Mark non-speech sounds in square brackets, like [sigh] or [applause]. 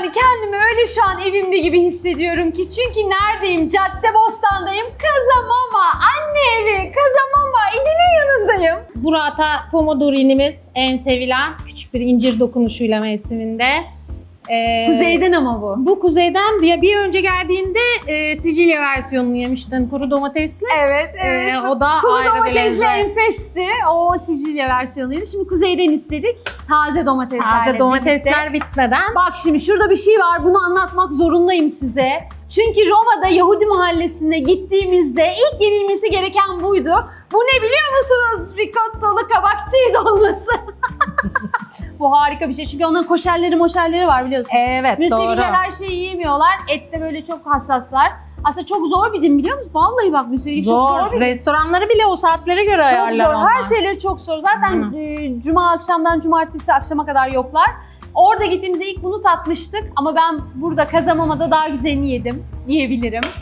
Yani kendimi öyle şu an evimde gibi hissediyorum ki. Çünkü neredeyim? Cadde Bostan'dayım. Kazamama, anne evi, Kazamama, İdil'in yanındayım. Burata Pomodorinimiz en sevilen küçük bir incir dokunuşuyla mevsiminde. Ee, Kuzeyden ama bu. Bu kuzeyden diye bir önce geldiğinde e, Sicilya versiyonunu yemiştin kuru domatesli. Evet, Ee, o da Kuru ayrı bir domatesli lezzet. enfesti. O Sicilya versiyonuydu. Şimdi kuzeyden istedik. Taze domateslerle Taze birlikte. domatesler bitmeden. Bak şimdi şurada bir şey var. Bunu anlatmak zorundayım size. Çünkü Roma'da Yahudi mahallesine gittiğimizde ilk yenilmesi gereken buydu. Bu ne biliyor musunuz? Ricottalı kabakçı dolması. [laughs] Bu harika bir şey. Çünkü onların koşerleri moşerleri var biliyorsunuz. Evet Müseviler doğru. her şeyi yiyemiyorlar. Ette böyle çok hassaslar. Aslında çok zor bir din biliyor musun? Vallahi bak müsevilik çok Zor. bir Restoranları bile o saatlere göre çok ayarlar zor. onlar. Her şeyleri çok zor. Zaten e, cuma akşamdan cumartesi akşama kadar yoklar. Orada gittiğimizde ilk bunu tatmıştık ama ben burada Kazamama'da daha güzelini yedim. Yiyebilirim.